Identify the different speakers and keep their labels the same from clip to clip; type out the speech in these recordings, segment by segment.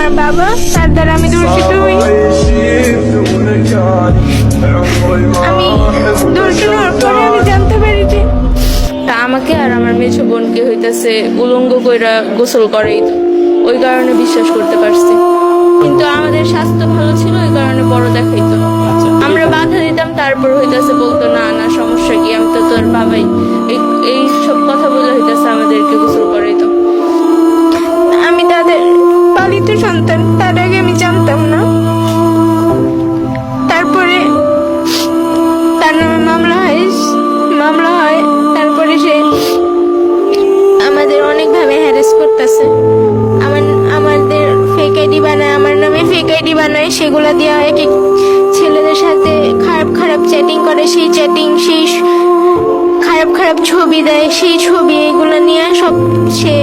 Speaker 1: আমার বাবা, তার দ্বারা আমি দর্শিত হই। আমি দর্শন পরে আমি জানতে পারি যে
Speaker 2: তা আমাকে আর আমার মেছো বোনকে হইতাছে উলঙ্গ কইরা গোসল করেই তো। ওই কারণে বিশ্বাস করতে পারছি। কিন্তু আমাদের স্বাস্থ্য ভালো ছিল, ওই কারণে বড় দেখাইতো।
Speaker 1: সন্তান তার আগে আমি জানতাম না। তারপরে তার নামে মামলা হয় মামলা হয়, তারপরে সে আমাদের অনেকভাবে হ্যারেস করতেছে। আমার, আমাদের ফেক আইডি বানায়, আমার নামে ফেক আইডি বানায়, সেগুলো দিয়ে এক এক ছেলেদের সাথে খারাপ খারাপ চ্যাটিং করে, সেই চ্যাটিং সেই খারাপ খারাপ ছবি দেয়, সেই ছবি, এগুলো নিয়ে সব সে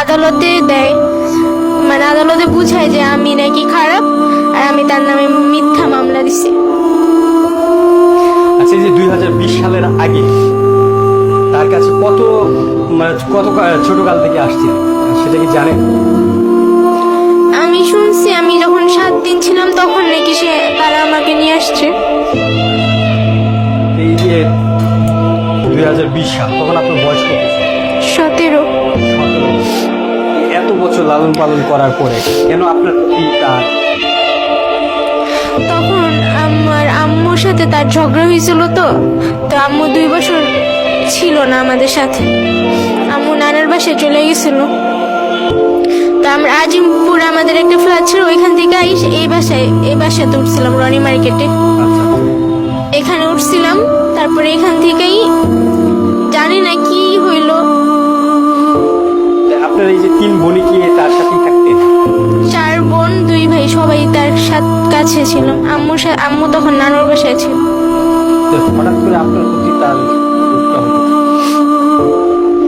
Speaker 1: আদালতে দেয়। মানে আদালতে বুঝায় যে আমি নাকি খারাপ আর আমি তার নামে মিথ্যা মামলা দিছি।
Speaker 3: আচ্ছা যে দু হাজার বিশ সালের আগে তার কাছে কত মানে কত কা- ছোট কাল থেকে আসছিল? সেটা কি জানেন?
Speaker 1: আমি শুনছি আমি যখন সাত দিন ছিলাম তখন নাকি সে তারা আমাকে নিয়ে আসছে।
Speaker 3: এই যে দু হাজার বিশ সাল তখন আপনার বয়স কত লালন পালন করার পরে কেন আপনার প্রতি তার
Speaker 1: তখন আমার আম্মুর সাথে তার ঝগড়া হয়েছিল তো তো আম্মু দুই বছর ছিল না আমাদের সাথে। আম্মু নানার বাসায় চলে গেছিল। তো আমরা আজিমপুর আমাদের একটা ফ্ল্যাট ছিল ওইখান থেকে আইস এই বাসায় এই বাসাতে উঠছিলাম রনি মার্কেটে। এখানে উঠছিলাম তারপরে এখান থেকেই জানি না কি হইল।
Speaker 3: আপনার এই যে তিন বোনই কি
Speaker 1: কাছে ছিল। আম্মুর সাথে আম্মু তখন নানুর বাসায় ছিল।
Speaker 3: হঠাৎ করে আপনার প্রতি তার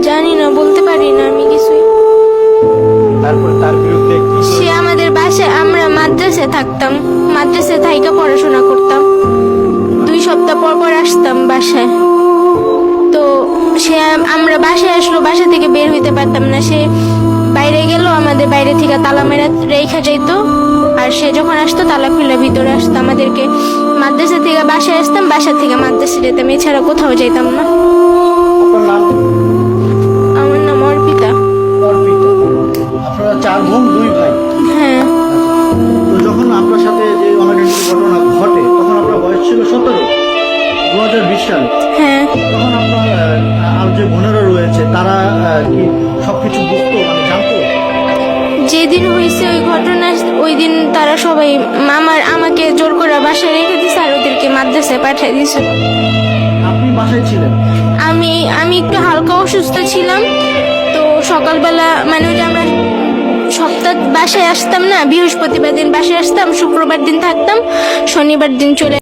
Speaker 1: জানি না বলতে পারি না আমি কিছুই।
Speaker 3: তারপরে তার বিরুদ্ধে
Speaker 1: সে আমাদের বাসায় আমরা মাদ্রাসায় থাকতাম। মাদ্রাসায় থাইকা পড়াশোনা করতাম। দুই সপ্তাহ পর পর আসতাম বাসায়। তো সে আমরা বাসায় আসলো বাসা থেকে বের হইতে পারতাম না। সে বাইরে গেল আমাদের বাইরে থেকে তালা মেরা রেখা যাইতো। আর সে যখন আসতো তালা খুলে ভিতরে আসতো আমাদেরকে। মাদ্রাসা থেকে বাসায় আসতাম বাসা থেকে মাদ্রাসা যেতাম এছাড়া কোথাও যেতাম না। আমার নাম অর্পিতা।
Speaker 4: অর্পিতা। আপনারা চার বোন দুই ভাই?
Speaker 1: হ্যাঁ।
Speaker 4: তো যখন আপনার সাথে যে অনাকাঙ্ক্ষিত ঘটনা ঘটে তখন আপনার বয়স ছিল সতেরো দু হাজার বিশ সালে।
Speaker 1: হ্যাঁ।
Speaker 4: তখন আপনার আর যে বোনেরা রয়েছে তারা কি
Speaker 1: যেদিন হয়েছে ওই ঘটনা ওই দিন তারা সবাই মামার আমাকে জোর করে বাসায় রেখে দিছে আর ওদেরকে মাদ্রাসায় পাঠিয়ে দিছে।
Speaker 4: আপনি বাসায় ছিলেন?
Speaker 1: আমি আমি একটু হালকা অসুস্থ ছিলাম তো সকালবেলা মানে ওই যে আমরা সপ্তাহ বাসায় আসতাম না বৃহস্পতিবার দিন বাসায় আসতাম শুক্রবার দিন থাকতাম শনিবার দিন চলে